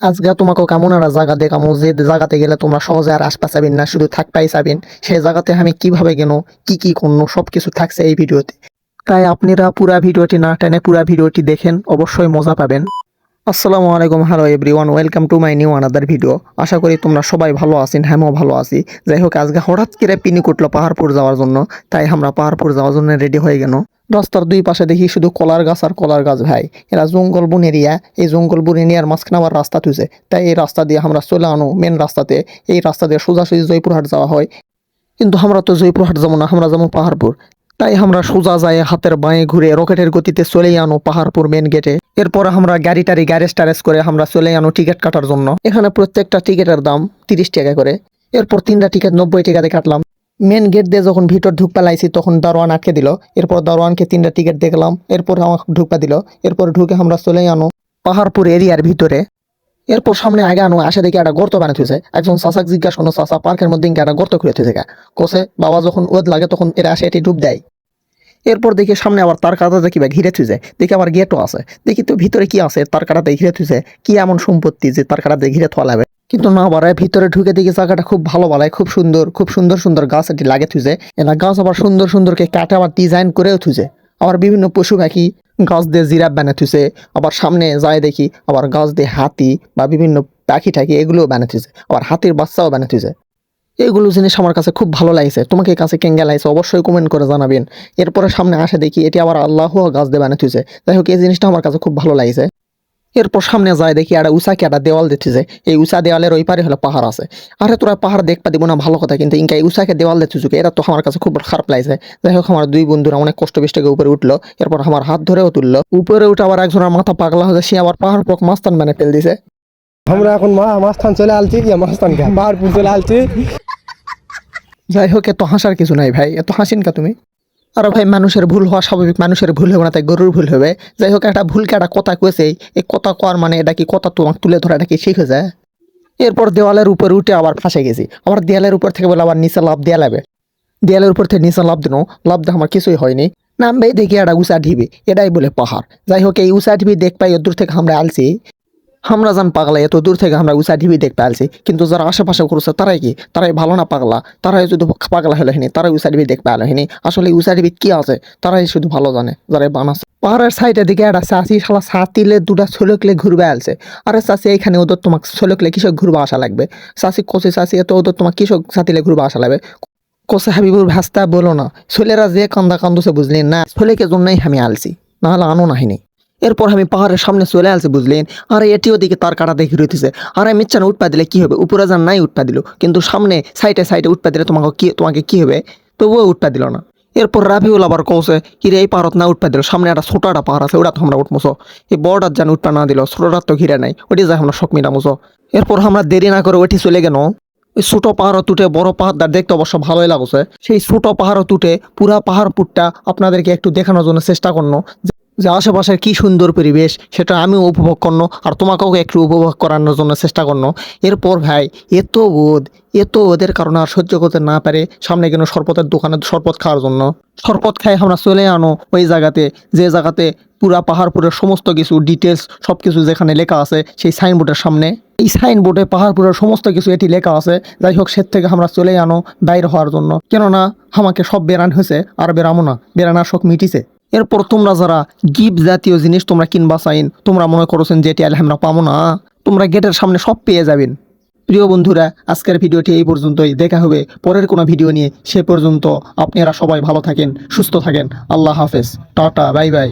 আজকে তোমাকে কেমন একটা জায়গা দেখামো? যে জায়গাতে গেলে তোমরা সহজে আর আশপাশ পাবেন না, শুধু থাকপাই চাবেন সেই জায়গাতে আমি কীভাবে গেল কি কি করল সব কিছু থাকছে এই ভিডিওতে। তাই আপনারা পুরা ভিডিওটি না টেনে পুরা ভিডিওটি দেখেন, অবশ্যই মজা পাবেন। আসসালামু আলাইকুম, hello everyone, welcome to my new another video. আশা করি তোমরা সবাই ভালো আছেন হ্যাঁও ভালো আছি। যাই হোক, আজকে হঠাৎ করে পিনি কুটলো পাহাড়পুর যাওয়ার জন্য, তাই আমরা পাহাড়পুর যাওয়ার জন্য রেডি হয়ে গেল রাস্তার দুই পাশে দেখি শুধু কলার গাছ আর কলার গাছ ভাই। এরা জঙ্গল বন এরিয়া এই জঙ্গল বন এরিয়ার মাঝখানে আবার রাস্তা তুইছে তাই এই রাস্তা দিয়ে আমরা চলে আনো মেন রাস্তাতে। এই রাস্তা দিয়ে সোজাসুজি জয়পুরহাট যাওয়া হয়। কিন্তু আমরা তো জয়পুরহাট যাব না, আমরা যাব পাহাড়পুর। তাই আমরা সোজা যায় হাতের বাঁয়ে ঘুরে রকেটের গতিতে চলেই আনো পাহাড়পুর মেন গেটে এরপর আমরা গাড়ি টাড়ি গ্যারেজ ট্যারেজ করে আমরা চলে আনো টিকিট কাটার জন্য। এখানে প্রত্যেকটা টিকিটের দাম তিরিশ টাকা করে। এরপর তিনটা টিকিট নব্বই টাকাতে কাটলাম। মেন গেট দিয়ে যখন ভিতর ঢুকপা লাইছি তখন দারোয়ান আটকে দিল। এরপর দারোয়ানকে তিনটা টিকিট দেখলাম। এরপর আমাকে ঢুকপা দিল। এরপর ঢুকে আমরা চলে আনো পাহাড়পুর এরিয়ার ভিতরে। এরপর সামনে আগে আনো, আসে দেখি একটা গর্ত বানাতে হয়েছে একজন চাষাক জিজ্ঞাসা করল চাষা পার্কের মধ্যে একটা গর্ত খুঁড়ে থুয়েছে কোসে বাবা, যখন ওদ লাগে তখন এরা আসে, এটি ডুব দেয়। এরপর দেখি সামনে আবার তার কাটা দেখি বা ঘিরে থুইছে। দেখি আবার গেটও আছে। দেখি তো ভিতরে কি আছে, তার কাটাতে ঘিরে থুইছে। কি এমন সম্পত্তি যে তার কাটাতে ঘিরে থোয়া লাগবে কিন্তু না বাড়ায় ভিতরে ঢুকে দেখি জায়গাটা খুব ভালো বালায় খুব সুন্দর খুব সুন্দর সুন্দর গাছ এটি লাগে থুইছে। এরা গাছ আবার সুন্দর, সুন্দরকে কাটে আবার ডিজাইন করেও থুইছে। আবার বিভিন্ন পশু পাখি গাছ দিয়ে জিরাপ বানাতেছে আবার সামনে যায় দেখি, আবার গাছ দিয়ে হাতি বা বিভিন্ন পাখি টাখি এগুলোও বানাতেছে আবার হাতির বাচ্চাও বানাতেছে এগুলো জিনিস আমার কাছে খুব ভালো লাগছে। তোমাকে কাছে কেঙ্গা লাগছে? অবশ্যই কমেন্ট করে জানাবেন। এরপরে সামনে আসে দেখি, এটি আবার আল্লাহ গাছ দিয়ে বানাতেছে যাই হোক, এই জিনিসটা আমার কাছে খুব ভালো লাগছে। এরপর সামনে যায় দেখি একটা উঁচাকে একটা দেওয়াল দিতেছে এই উঁচা দেওয়ালের ওই পারে হলো পাহাড় আছে। আরে তোরা পাহাড় দেখবা দিব না ভালো কথা কিন্তু ইনকা এই উঁচাকে দেওয়াল দিতেছে এরা তো আমার কাছে খুব খারাপ লাগছে। যাই হোক আমার দুই বন্ধুরা অনেক কষ্ট বিষ্টকে উপরে উঠল এরপর আমার হাত ধরেও তুললো। উপরে উঠে আবার একজনের মাথা পাগলা হয়ে সে আবার পাহাড় পক মাস্তান মানে ফেল দিছে। আমরা এখন মা মাস্তান চলে আলছি ইয়া মাস্তান কে পাহাড়পুর চলে আলছি। যাই হোক এত হাসার কিছু নাই ভাই এত হাসিন কা তুমি। আরে ভাই, মানুষের ভুল হওয়া স্বাভাবিক, মানুষের ভুল হবে না, তাই গরুর ভুল হবে। যাই হোক, একটা ভুলকে একটা কথা কয়েছে এই কথা কর মানে এটা কি কথা তোমাকে তুলে ধরা, এটা কি শিখে যায় এরপর দেওয়ালের উপর উঠে আবার ফাঁসে গেছি। আবার দেয়ালের উপর থেকে বলে আবার নিচে লাভ দেওয়া লাগবে। দেয়ালের উপর থেকে নিচে লাভ দিন লাভ দেওয়া আমার কিছুই হয়নি। নামবে দেখি একটা উষা ঢিবি, এটাই বলে পাহাড়। যাই হোক, এই উষা ঢিবি দেখ পাই দূর থেকে আমরা আলছি। আমরা জান পাগলা, এত দূর থেকে আমরা উষা ঢিবি দেখতে আলছি। কিন্তু যারা আশেপাশে করছে তারাই কি? তারাই ভালো না পাগলা? তারাই যদি পাগলা হলে হিনি, তারাই উষা ঢিবি দেখতে আলো হিনি। আসলে উষা ঢিবি কি আছে? তারাই শুধু ভালো জানে, যারা বানাচ্ছে। পাহাড়ের সাইডের দিকে একটা চাষি শালা সাতিলে দুটা ছলকলে ঘুরবে আলছে। আরে চাষি, এইখানে ওদের তোমাকে ছলকলে কিসব ঘুরবা আসা লাগবে? চাষি কষি চাষি, এত ওদের তোমার কিসব সাতিলে ঘুরবা আসা লাগবে? কোসে হাবিবুর ভাস্তা বলো না, ছেলেরা যে কান্দা কান্দছে বুঝলেন না? ছেলেকে জন্যই আমি আলছি, নাহলে আনো নাহিনি এরপর আমি পাহাড়ের সামনে চলে আসছি বুঝলেন? আর এটিও দিকে তার কাটা দেখে রইতেছে। আর আমি ইচ্ছা না উঠপা দিলে কি হবে? উপরে যান নাই, উঠপা দিল। কিন্তু সামনে সাইডে সাইডে উঠপা দিলে তোমাকে কি তোমাকে কি হবে? তবুও উঠপা দিল না। এরপর রাফিউল আবার কৌছে কি রে এই পাহাড়ত না উঠপা দিল? সামনে একটা ছোট একটা পাহাড় আছে, ওটা তো আমরা উঠমোছো। এই বড়টার যেন উঠপা না দিল ছোটটার তো ঘিরে নাই, ওটি যাই আমরা শখ মিটামোছো। এরপর আমরা দেরি না করে ওটি চলে গেল। ওই ছোট পাহাড় তুটে বড় পাহাড় দেখতে অবশ্য ভালোই লাগছে। সেই ছোট পাহাড় তুটে পুরা পাহাড় পুটটা আপনাদেরকে একটু দেখানোর জন্য চেষ্টা করল। যে- আশেপাশের কী সুন্দর পরিবেশ, সেটা আমিও উপভোগ করল আর তোমাকেও একটু উপভোগ করানোর জন্য চেষ্টা করল এরপর ভাই, এত ওদ এত ওদের কারণে আর সহ্য করতে না পারে সামনে কেন শরবতের দোকানে শরবত খাওয়ার জন্য। শরবত খাই আমরা চলে আনো ওই জায়গাতে, যে জায়গাতে পুরা পাহাড়পুরের সমস্ত কিছু ডিটেলস সব কিছু যেখানে লেখা আছে সেই সাইনবোর্ডের সামনে। এই সাইনবোর্ডে পাহাড়পুরের সমস্ত কিছু এটি লেখা আছে। যাই হোক সে থেকে আমরা চলে আনো বাইর হওয়ার জন্য। কেননা, আমাকে সব বেরান হয়েছে আর বেরামো না। বেরানার শখ মিটিছে। এরপর তোমরা যারা গিফট জাতীয় জিনিস তোমরা কিনবা চাইন তোমরা মনে করছেন যে এটি আলে আমরা পাবো না। তোমরা গেটের সামনে সব পেয়ে যাবেন। প্রিয় বন্ধুরা, আজকের ভিডিওটি এই পর্যন্তই। দেখা হবে পরের কোনো ভিডিও নিয়ে। সে পর্যন্ত আপনারা সবাই ভালো থাকেন, সুস্থ থাকেন। আল্লাহ হাফেজ। Tata, bye bye.